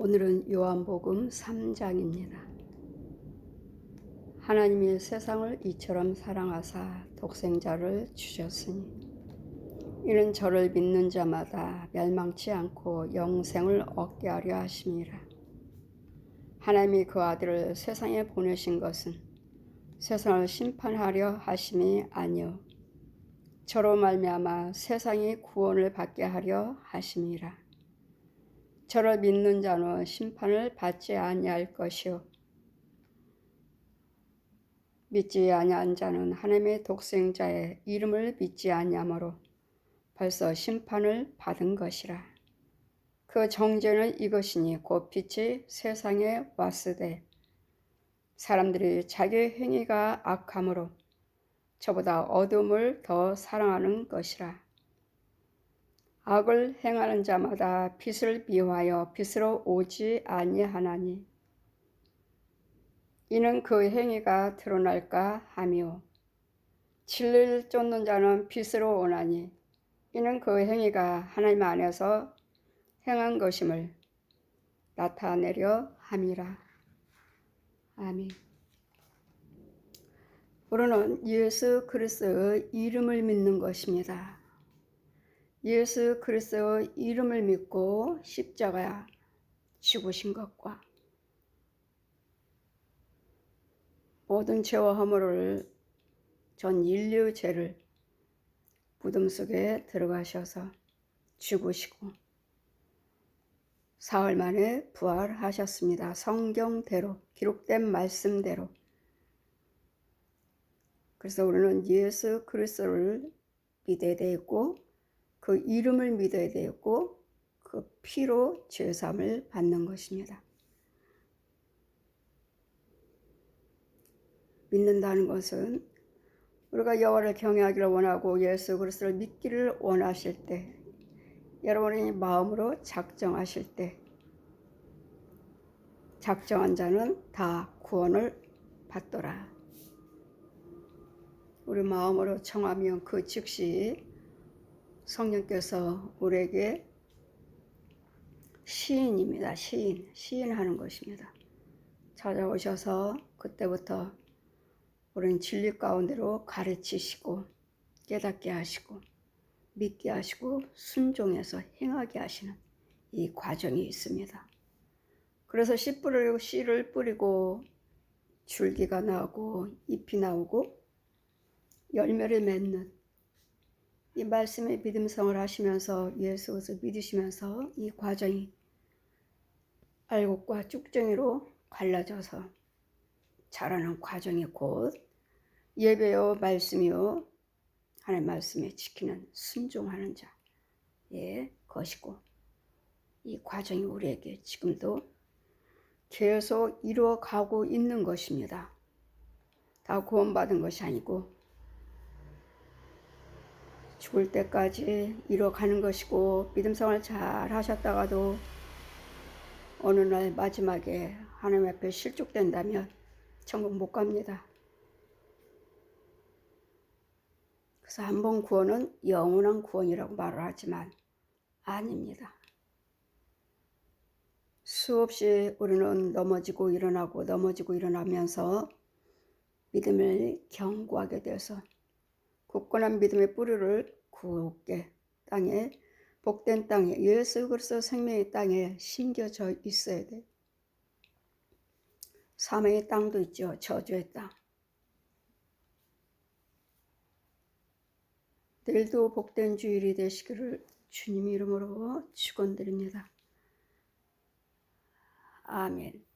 오늘은 요한복음 3장입니다. 하나님이 세상을 이처럼 사랑하사 독생자를 주셨으니 이는 저를 믿는 자마다 멸망치 않고 영생을 얻게 하려 하심이라. 하나님이 그 아들을 세상에 보내신 것은 세상을 심판하려 하심이 아니요 저로 말미암아 세상이 구원을 받게 하려 하심이라. 저를 믿는 자는 심판을 받지 아니할 것이요 믿지 아니한 자는 하나님의 독생자의 이름을 믿지 아니하므로 벌써 심판을 받은 것이라. 그 정죄는 이것이니 곧 빛이 세상에 왔으되 사람들이 자기 행위가 악함으로 저보다 어둠을 더 사랑하는 것이라. 악을 행하는 자마다 빛을 미워하여 빛으로 오지 아니하나니 이는 그 행위가 드러날까 하며 진리를 쫓는 자는 빛으로 오나니 이는 그 행위가 하나님 안에서 행한 것임을 나타내려 함이라. 아멘. 우리는 예수 그리스도의 이름을 믿는 것입니다. 예수 그리스도의 이름을 믿고 십자가에 죽으신 것과 모든 죄와 허물을 전 인류 죄를 무덤 속에 들어가셔서 죽으시고 사흘 만에 부활하셨습니다. 성경대로 기록된 말씀대로 그래서 우리는 예수 그리스도를 믿어야 되고 그 이름을 믿어야 되고 그 피로 죄삼을 받는 것입니다. 믿는다는 것은 우리가 여호와를 경외하기를 원하고 예수 그리스도를 믿기를 원하실 때 여러분이 마음으로 작정하실 때 작정한 자는 다 구원을 받더라. 우리 마음으로 청하면 그 즉시 성령께서 우리에게 시인입니다. 시인. 시인하는 것입니다. 찾아오셔서 그때부터 우리는 진리 가운데로 가르치시고 깨닫게 하시고 믿게 하시고 순종해서 행하게 하시는 이 과정이 있습니다. 그래서 씨 뿌리고 씨를 뿌리고 줄기가 나오고 잎이 나오고 열매를 맺는 이 말씀의 믿음성을 하시면서 예수 그리스도 믿으시면서 이 과정이 알곡과 쭉정이로 갈라져서 자라는 과정이 곧 예배요 말씀이요 하나님 말씀에 지키는 순종하는 자의 것이고 이 과정이 우리에게 지금도 계속 이루어가고 있는 것입니다. 다 구원받은 것이 아니고 죽을 때까지 이뤄가는 것이고 믿음 생활 잘 하셨다가도 어느 날 마지막에 하나님 앞에 실족된다면 천국 못 갑니다. 그래서 한 번 구원은 영원한 구원이라고 말을 하지만 아닙니다. 수없이 우리는 넘어지고 일어나고 넘어지고 일어나면서 믿음을 경고하게 돼서 굳건한 믿음의 뿌리를 굳게 땅에 복된 땅에 예수 그리스도 생명의 땅에 심겨져 있어야 돼. 사명의 땅도 있죠. 저주의 땅. 내일도 복된 주일이 되시기를 주님 이름으로 축원드립니다. 아멘.